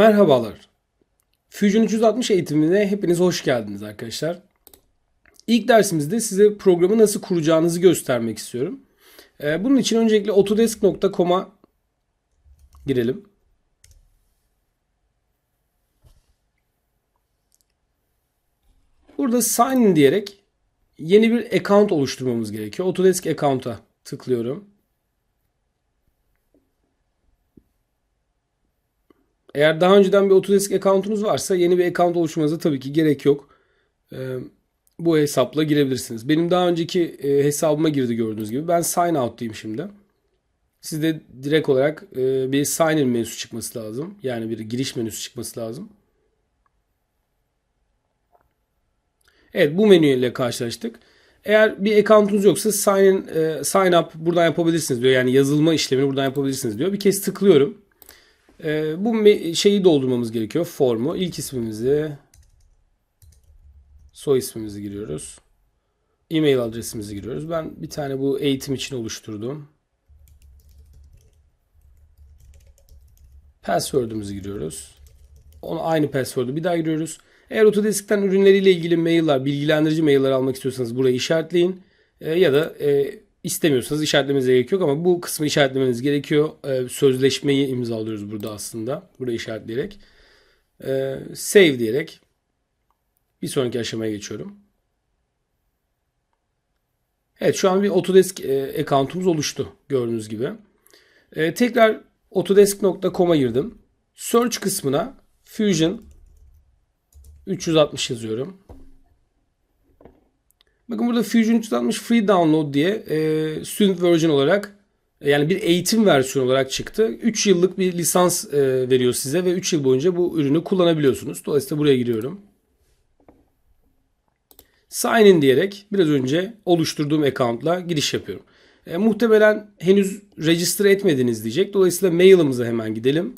Merhabalar. Fusion 360 eğitimine hepiniz hoş geldiniz arkadaşlar. İlk dersimizde size programı nasıl kuracağınızı göstermek istiyorum. Ee, Bunun için öncelikle autodesk.com'a girelim. Burada sign in diyerek yeni bir account oluşturmamız gerekiyor. Autodesk account'a tıklıyorum. Eğer daha önceden bir Autodesk account'unuz varsa yeni bir account oluşturmanıza tabii ki gerek yok. Ee, bu hesapla girebilirsiniz. Benim daha önceki e, hesabıma girdi gördüğünüz gibi. Ben sign out diyeyim şimdi. Sizde direkt olarak e, bir sign in menüsü çıkması lazım. Yani bir giriş menüsü çıkması lazım. Evet bu menüyle karşılaştık. Eğer bir account'unuz yoksa sign in, e, sign up buradan yapabilirsiniz diyor. Yani yazılma işlemini buradan yapabilirsiniz diyor. Bir kez tıklıyorum. E, bu şeyi doldurmamız gerekiyor. Formu. İlk ismimizi soy ismimizi giriyoruz. E-mail adresimizi giriyoruz. Ben bir tane bu eğitim için oluşturdum. Password'ümüzü giriyoruz. Onu aynı password'u bir daha giriyoruz. Eğer Autodesk'ten ürünleriyle ilgili mailler, bilgilendirici mailler almak istiyorsanız burayı işaretleyin. E, ya da e, istemiyorsanız işaretlemenize gerek yok ama bu kısmı işaretlemeniz gerekiyor. E, sözleşmeyi imzalıyoruz burada aslında. Burayı işaretleyerek. E, save diyerek bir sonraki aşamaya geçiyorum. Evet şu an bir Autodesk e, account'umuz oluştu gördüğünüz gibi. E, tekrar autodesk.com'a girdim. Search kısmına Fusion 360 yazıyorum. Bakın burada Fusion 360 Free Download diye e, Student Version olarak yani bir eğitim versiyonu olarak çıktı. 3 yıllık bir lisans e, veriyor size ve 3 yıl boyunca bu ürünü kullanabiliyorsunuz. Dolayısıyla buraya giriyorum. Sign in diyerek biraz önce oluşturduğum account'la giriş yapıyorum. E, muhtemelen henüz register etmediniz diyecek. Dolayısıyla mailimize hemen gidelim.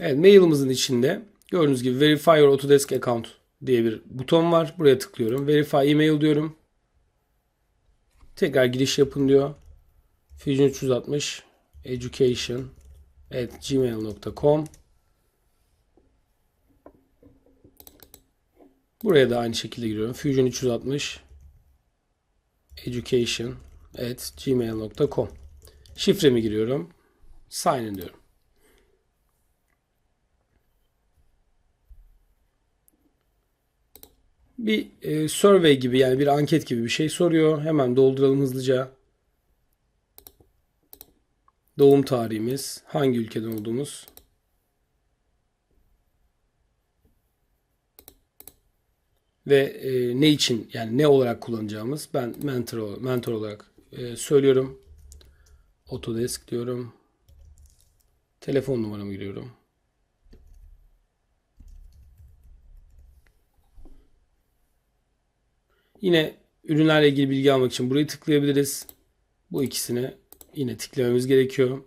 Evet mailimizin içinde gördüğünüz gibi Verify your Autodesk account diye bir buton var. Buraya tıklıyorum. Verify email diyorum. Tekrar giriş yapın diyor. Fusion 360 education at gmail.com Buraya da aynı şekilde giriyorum. Fusion 360 education at gmail.com Şifremi giriyorum. Sign in diyorum. Bir e, survey gibi yani bir anket gibi bir şey soruyor. Hemen dolduralım hızlıca. Doğum tarihimiz, hangi ülkeden olduğumuz. Ve e, ne için yani ne olarak kullanacağımız ben mentor, mentor olarak e, söylüyorum. Autodesk diyorum. Telefon numaramı giriyorum. Yine ürünlerle ilgili bilgi almak için burayı tıklayabiliriz. Bu ikisini yine tıklamamız gerekiyor.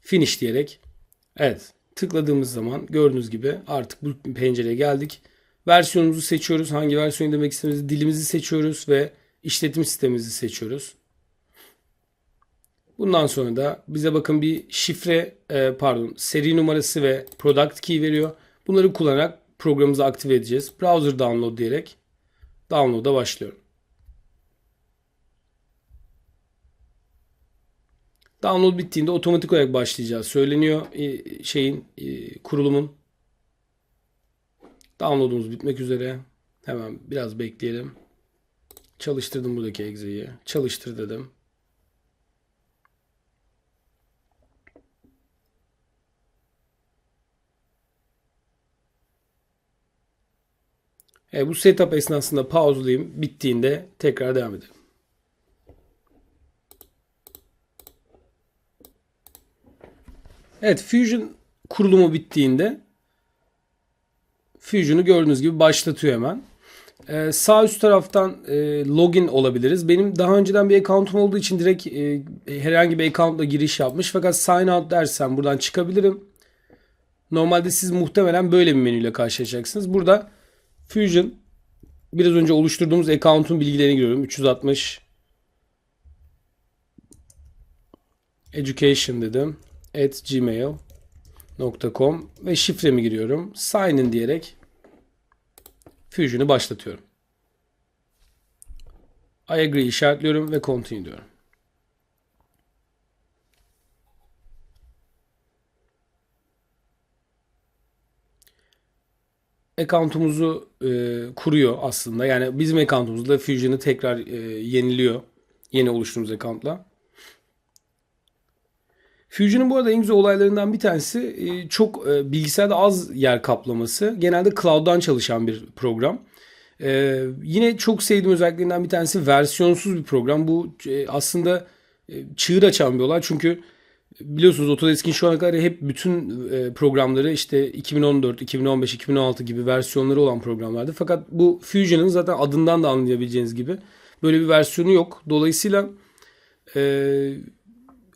Finish diyerek. Evet tıkladığımız zaman gördüğünüz gibi artık bu pencereye geldik. Versiyonumuzu seçiyoruz. Hangi versiyon demek istediğimizi dilimizi seçiyoruz ve işletim sistemimizi seçiyoruz. Bundan sonra da bize bakın bir şifre e, pardon seri numarası ve product key veriyor. Bunları kullanarak programımızı aktive edeceğiz. Browser download diyerek download'a başlıyorum. Download bittiğinde otomatik olarak başlayacağı söyleniyor e, şeyin e, kurulumun. Download'umuz bitmek üzere. Hemen biraz bekleyelim. Çalıştırdım buradaki egzeyi. Çalıştır dedim. E, bu setup esnasında pauselayayım. Bittiğinde tekrar devam edelim. Evet Fusion kurulumu bittiğinde Fusion'u gördüğünüz gibi başlatıyor hemen. Ee, sağ üst taraftan e, login olabiliriz. Benim daha önceden bir account'um olduğu için direkt e, herhangi bir account'la giriş yapmış. Fakat sign out dersem buradan çıkabilirim. Normalde siz muhtemelen böyle bir menüyle karşılaşacaksınız. Burada Fusion biraz önce oluşturduğumuz account'un bilgilerini giriyorum. 360 education dedim. at gmail.com ve şifremi giriyorum. Sign in diyerek Fusion'u başlatıyorum. I agree işaretliyorum ve continue diyorum. Account'umuzu e, kuruyor aslında. Yani bizim account'umuzda Fusion'ı tekrar e, yeniliyor. Yeni oluşturduğumuz account'la. Fusion'un bu arada en güzel olaylarından bir tanesi e, çok e, bilgisayarda az yer kaplaması. Genelde cloud'dan çalışan bir program. E, yine çok sevdiğim özelliklerinden bir tanesi versiyonsuz bir program. Bu e, aslında e, çığır açan bir olay. Çünkü biliyorsunuz Autodesk'in şu ana kadar hep bütün e, programları işte 2014, 2015, 2016 gibi versiyonları olan programlardı. Fakat bu Fusion'ın zaten adından da anlayabileceğiniz gibi böyle bir versiyonu yok. Dolayısıyla e,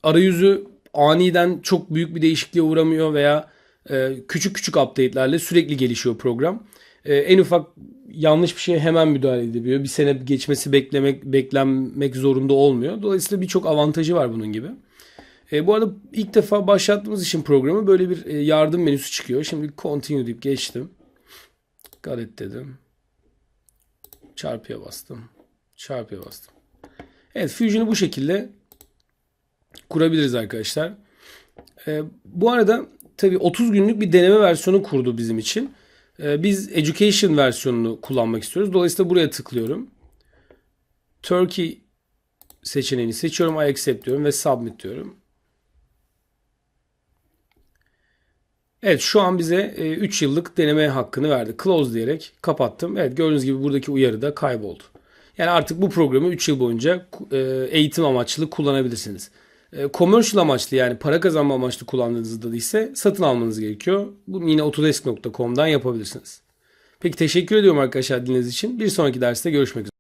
arayüzü aniden çok büyük bir değişikliğe uğramıyor veya e, küçük küçük update'lerle sürekli gelişiyor program. E, en ufak yanlış bir şeye hemen müdahale edebiliyor. Bir sene geçmesi beklemek beklenmek zorunda olmuyor. Dolayısıyla birçok avantajı var bunun gibi. E, bu arada ilk defa başlattığımız için programı böyle bir e, yardım menüsü çıkıyor. Şimdi continue deyip geçtim. İt dedim. Çarpıya bastım. Çarpıya bastım. Evet Fusion'u bu şekilde kurabiliriz arkadaşlar. E, bu arada tabii 30 günlük bir deneme versiyonu kurdu bizim için. E, biz Education versiyonunu kullanmak istiyoruz. Dolayısıyla buraya tıklıyorum. Turkey seçeneğini seçiyorum. I accept diyorum ve submit diyorum. Evet şu an bize 3 yıllık deneme hakkını verdi. Close diyerek kapattım. Evet gördüğünüz gibi buradaki uyarı da kayboldu. Yani artık bu programı 3 yıl boyunca e, eğitim amaçlı kullanabilirsiniz. E, commercial amaçlı yani para kazanma amaçlı kullandığınızda ise satın almanız gerekiyor. Bunu yine autodesk.com'dan yapabilirsiniz. Peki teşekkür ediyorum arkadaşlar dinlediğiniz için. Bir sonraki derste görüşmek üzere.